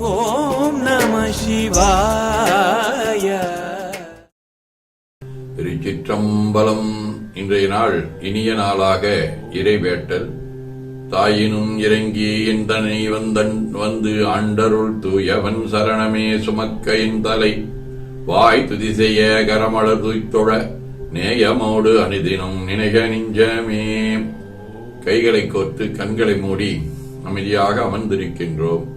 ஓம் நம சிவாய. திருச்சிற்றம்பலம். இன்றைய நாள் இனிய நாளாக இறைவேட்டல். தாயினும் இறங்கி எந்தனை வந்தன் வந்து ஆண்டருள் தூயவன் சரணமே சுமக்க என் தலை. வாய் துதி செய்ய கரமலர் துய்த்தொழ நேயமோடு அனுதினம் நினைக நெஞ்சமே. கைகளை கோர்த்து கண்களை மூடி அமைதியாக அமர்ந்திருக்கின்றோம்.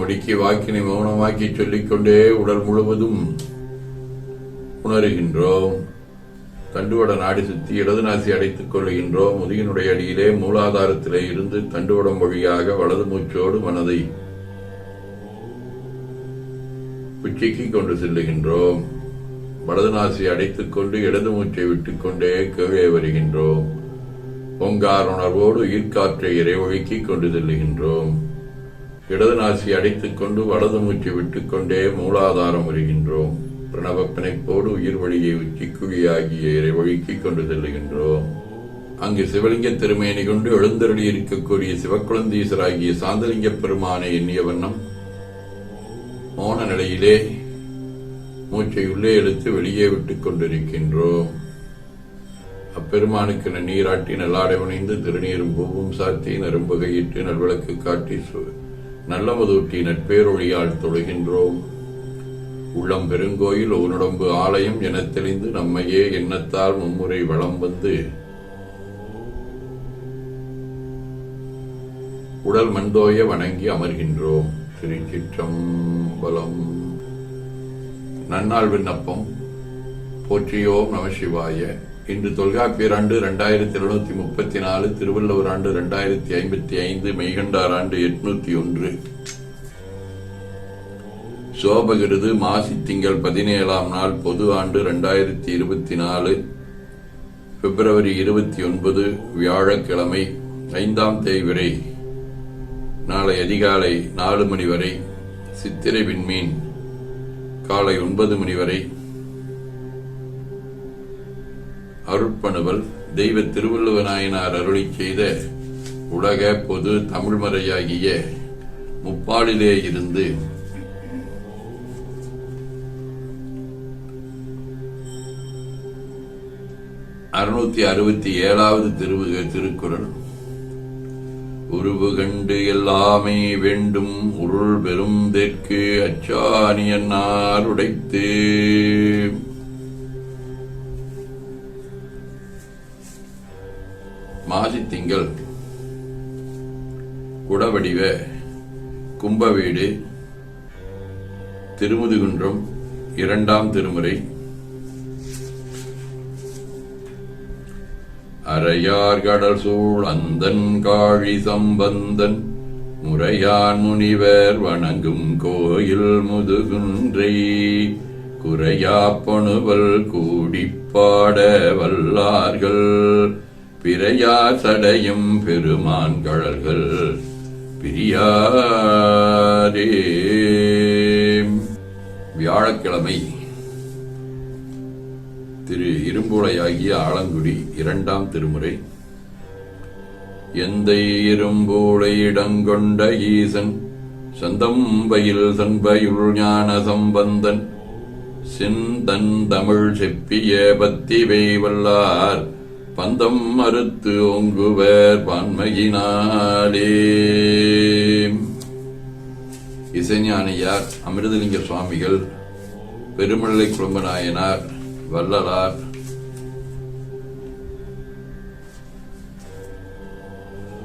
முடுக்கி வாக்கினை மௌனமாக்கி சொல்லிக்கொண்டே உடல் முழுவதும் உணர்கின்றோம். தண்டுவட நாடி சுத்தி இடது நாசி அடைத்துக் கொள்கின்றோம் முதுகினுடைய அடியிலே மூலாதாரத்திலே இருந்து தண்டுவடம் வழியாக வலது மூச்சோடு மனதை உச்சிக்கு கொண்டு செல்லுகின்றோம். வலது நாசி அடைத்துக் கொண்டு இடது மூச்சை விட்டுக்கொண்டே கீழே வருகின்றோம். பொங்கார் உணர்வோடு ஈர்க்காற்றை இறைவழிக்கு கொண்டு செல்லுகின்றோம். இடது நாசி அடைத்துக் கொண்டு வலது மூச்சு விட்டுக்கொண்டே மூலாதாரம் வருகின்றோம். பிரணவ பிணைப்போடு உயிர் வழியை உச்சிக்குழியாகிய வழுக்கிக் கொண்டு செல்லுகின்றோம். அங்கு சிவலிங்க திருமேனி கொண்டு எழுந்தருளி இருக்கக்கூடிய சிவக்குழந்தீசராகிய சாந்தலிங்க பெருமானை எண்ணிய வண்ணம் மோன நிலையிலே மூச்சை உள்ளே எடுத்து வெளியே விட்டுக் கொண்டிருக்கின்றோம். அப்பெருமானுக்கு நீராட்டி நல்லாடை உணைந்து திருநீரும் பூவும் சாத்தி நரும்பகையிட்டு நல்விளக்கு காட்டி சு- நல்லமதூட்டி நட்பேரொழியால் தொழுகின்றோம். உள்ளம் பெருங்கோயில் உன்னுடம்பு ஆலயம் என தெளிந்து நம்மையே எண்ணத்தால் மும்முறை வளம் வந்து உடல் மண்தோய வணங்கி அமர்கின்றோம். திருச்சிற்றம்பலம். நன்னாள் விண்ணப்பம். போற்றியோம் நம சிவாய. இன்று தொல்காப்பியர் ஆண்டு இரண்டாயிரத்தி எழுநூத்தி முப்பத்தி நாலு திருவள்ளுவர் ஆண்டு இரண்டாயிரத்தி ஐம்பத்தி ஐந்து மெய்கண்டார் ஆண்டு எட்நூத்தி ஒன்று. சோபகிருது மாசி திங்கள் பதினேழாம் நாள் பொது ஆண்டு இரண்டாயிரத்தி இருபத்தி நாலு பிப்ரவரி இருபத்தி ஒன்பது வியாழக்கிழமை ஐந்தாம் தேய்விரை நாளை அதிகாலை நாலு மணி வரை சித்திரை விண்மீன் காலை ஒன்பது மணி வரை அருட்பணுவல் தெய்வ திருவள்ளுவநாயனார் அருளி செய்த உலக பொது தமிழ்மறையாகிய முப்பாலிலே இருந்து அறுநூத்தி அறுபத்தி ஏழாவது திரு திருக்குறள். உருவு கண்டு எல்லாமே வேண்டும் உருள் பெரும் தெற்கு அச்சானியன்னார் உடைத்து மாசித்திங்கள் குடவடிவ கும்பவீடு திருமுதுகுன்றம் இரண்டாம் திருமுறை. அரையார் கடல் சூழ் அந்தன் காழி சம்பந்தன் முறையான் முனிவர் வணங்கும் கோயில் முதுகுன்றை. குறையாப்பணுவல் கூடிப்பாட வல்லார்கள் பிரையா சடையும் பெருமான் கழல்கள் பிரியாரே. வியாழக்கிழமை திரு இரும்புழையாகிய ஆலங்குடி இரண்டாம் திருமுறை. எந்தை இரும்பூளை இடங்கொண்ட ஈசன் சந்தம்பையில் சண்பையுள் ஞான சம்பந்தன் சிந்தன் தமிழ் செப்பிய பத்திவை வல்லார் பந்தம் மறுத்து ஓங்குவர் பான்மையினாலே இசைஞானியார் அமிர்தலிங்க சுவாமிகள் பெருமலை குடும்பநாயனார் வள்ளலார்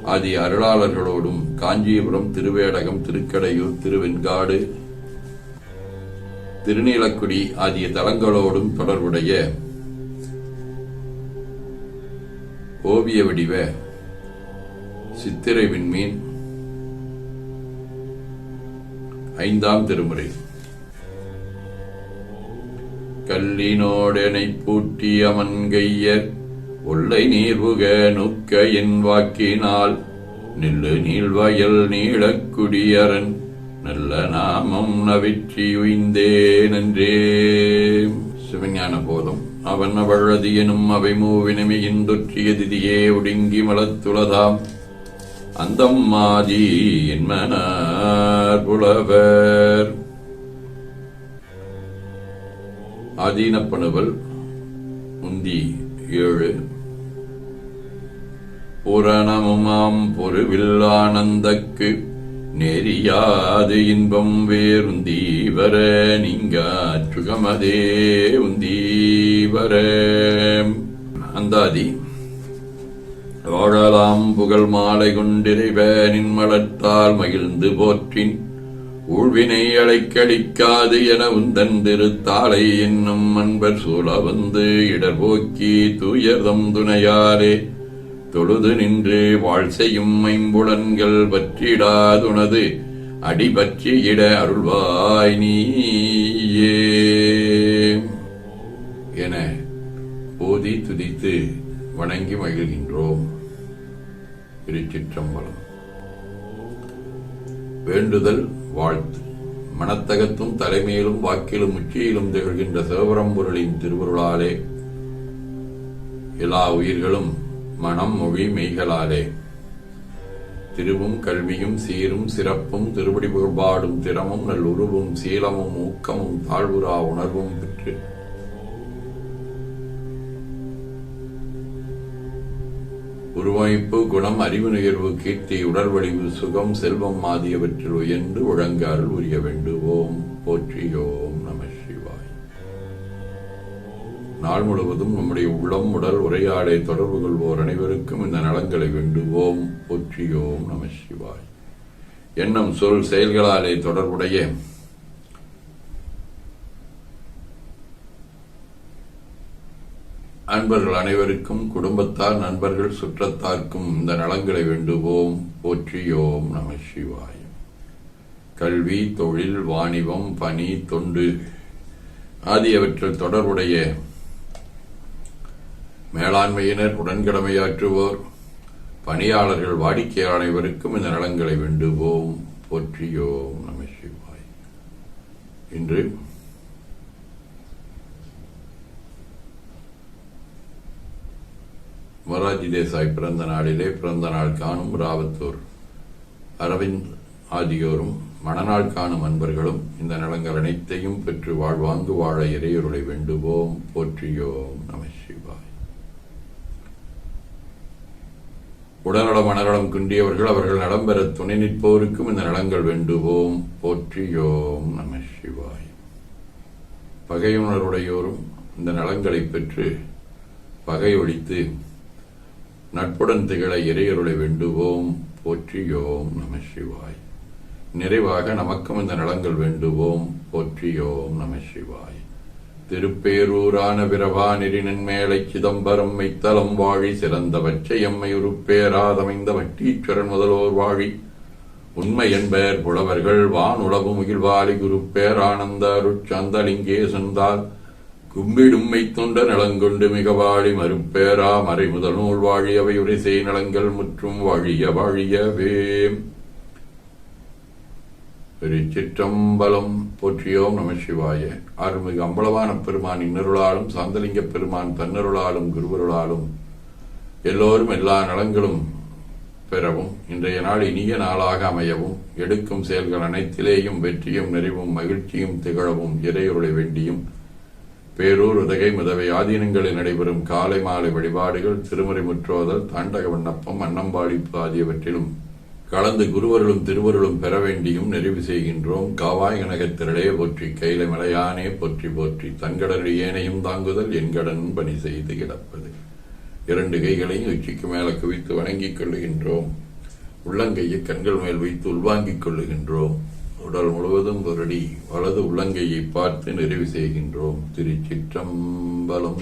ஆதி அருளாளர்களோடும் காஞ்சிபுரம் திருவேடகம் திருக்கடையூர் திருவெண்காடு திருநீலக்குடி ஆகிய தலங்களோடும் தொடர்புடைய ஓவிய வடிவ சித்திரை விண்மீன் ஐந்தாம் திருமுறை. கல்லினோடனை பூட்டி அமன்கையர் ஒல்லை நீர்வுக நுக்க என் வாக்கினால் நில்லு நீள்வயல் நீளக்குடியரன் நல்ல நாமம் நவிற்றி உய்ந்தேனென்றே சிவஞான போதும். அவன் அவழதி எனும் அவை மூவினமையின் தொற்றிய திதியே ஒடுங்கி மலத்துளதாம் அந்தம் மாதி என்மனார் புலவர். அதீனப்பணுவல் உந்தி ஏழு. புரணமுமாம் பொருவில் ஆனந்தக்கு நெறியாது இன்பம் வேறுந்தீவர நீங்க சுகமதே உந்தீவர. அந்தாதி வாழலாம் புகழ் மாலை கொண்டிறைவனின் மலர்த்தால் மகிழ்ந்து போற்றின். ஊழ்வினை அழைக்கடிக்காது என உந்தன் திருத்தாளை என்னும் அன்பர் சூழ வந்து இடர்போக்கி தூயர்தம் துணையாரே. தொழுது நின்று வாழ் செய்யும் ஐம்புலன்கள் பற்றிடாதுனது. அடி பற்றி இட அருள்வாய் நீயே. என போதி துதித்து வணங்கி மகிழ்கின்றோம். திருச்சிற்றம்பலம். வேண்டுதல் வாழ்த்து. மனத்தகத்தும் தலைமையிலும் வாக்கிலும் உச்சியிலும் திகழ்கின்ற சிவபரம்பொருளின் திருவருளாலே எல்லா உயிர்களும் மனம் மொழி மெய்களாலே. திருவும் கல்வியும் சீரும் சிறப்பும் திருவடி புகழ்பாடும் திறமும் நல்லுருவும் சீலமும் ஊக்கமும் தாழ்வுரா உணர்வும் பெற்று. உருவமைப்பு குணம் அறிவு நிகழ்வு கீர்த்தி உடல்வழிவு சுகம் செல்வம் ஆகியவற்றில் உயர்ந்து ஒழங்க உரிய வேண்டுவோம். போற்றியோம். நாள் முழுவதும் நம்முடைய உள்ளம் உடல் உரையாடை தொடர்பு கொள்வோர் அனைவருக்கும் இந்த நலங்களை வேண்டுவோம். போற்றியோம் நம சிவாய். எண்ணம் சொல் செயல்களாலே தொடர்புடைய அன்பர்கள் அனைவருக்கும் குடும்பத்தார் நண்பர்கள் சுற்றத்தார்க்கும் இந்த நலங்களை வேண்டுவோம். போற்றியோம் நம சிவாய். கல்வி தொழில் வாணிபம் பணி தொண்டு ஆகியவற்றில் தொடர்புடைய மேலாண்மையினர் உடன்கடமையாற்றுவோர் பணியாளர்கள் வாடிக்கையாளர் அனைவருக்கும் இந்த நலங்களை வேண்டுவோம். போற்றியோம் நம சிவாய். இன்று மொராஜி தேசாய் பிறந்த நாளிலே பிறந்த நாள் காணும் ராவத்தூர் அரவிந்த் ஆகியோரும் மணநாள் காணும் அன்பர்களும் இந்த நலங்கள் அனைத்தையும் பெற்று வாழ்வாங்கு வாழ இறையொருளை வேண்டுவோம். போற்றியோம் நம சிவாய். உடல்நலம் மனநலம் குன்றியவர்கள் அவர்கள் நலம் பெற துணை நிற்போருக்கும் இந்த நலங்கள் வேண்டுவோம். போற்றியோம் நம சிவாய். பகையுணர்வுடையோரும் இந்த நலங்களை பெற்று பகை ஒழித்து நட்புடன் திகழ இறையருளை வேண்டுவோம். போற்றியோம் நம சிவாய். நிறைவாக நமக்கும் இந்த நலங்கள் வேண்டுவோம். போற்றியோம் நம சிவாய். திருப்பேரூரான பிரபானிரின் மேலை சிதம்பரம் மைத்தலம் வாழி சிறந்த பச்சையம்மை உருப்பேராதமைந்த வட்டீஸ்வரன் முதல்வோர் வாழி. உண்மை என்பர் புலவர்கள் வானுளவு உளவு குருப்பேர் குருப்பேரானந்த அருட்சந்தலிங்கே சென்றார் கும்பிடும்மை மைத்துண்ட நலங்கொண்டு மிக வாழி மறுப்பேரா மறை முதல் நூல் வாழியவை உரிசை நலங்கள் முற்றும் வாழிய வாழியவே. திருச்சிற்றம்பலம் போற்றியோம் நம சிவாய. அருள்மிகு அம்பலமான பெருமான் இன்னருளாலும் சாந்தலிங்க பெருமான் தன்னருளாலும் குருவருளாலும் எல்லோரும் எல்லா நலங்களும் பெறவும் இன்றைய நாள் இனிய நாளாக அமையவும் எடுக்கும் செயல்கள் அனைத்திலேயும் வெற்றியும் நிறைவும் மகிழ்ச்சியும் திகழவும் இறையுருளை வேண்டியும் பேரூர் உதகை முதவை ஆதீனங்களில் நடைபெறும் காலை மாலை வழிபாடுகள் திருமறை முற்றோதல் தாண்டக விண்ணப்பம் அன்னம்பாடிப்பு ஆகியவற்றிலும் கலந்து குருவருளும் திருவருளும் பெற வேண்டியும் நிறைவு செய்கின்றோம். காவாய் கனகத்திரளே போற்றி கையில மலையானே போற்றி போற்றி தன்கடல் ஏனையும் தாங்குதல் என்கடன் பணி செய்து கிடப்பது. இரண்டு கைகளையும் உச்சிக்கு மேல குவித்து வணங்கிக் கொள்ளுகின்றோம். உள்ளங்கையை கண்கள் மேல் வைத்து உள்வாங்கிக் கொள்ளுகின்றோம். உடல் முழுவதும் வருடி வலது உள்ளங்கையை பார்த்து நிறைவு செய்கின்றோம். திருச்சிற்றம்பலம்.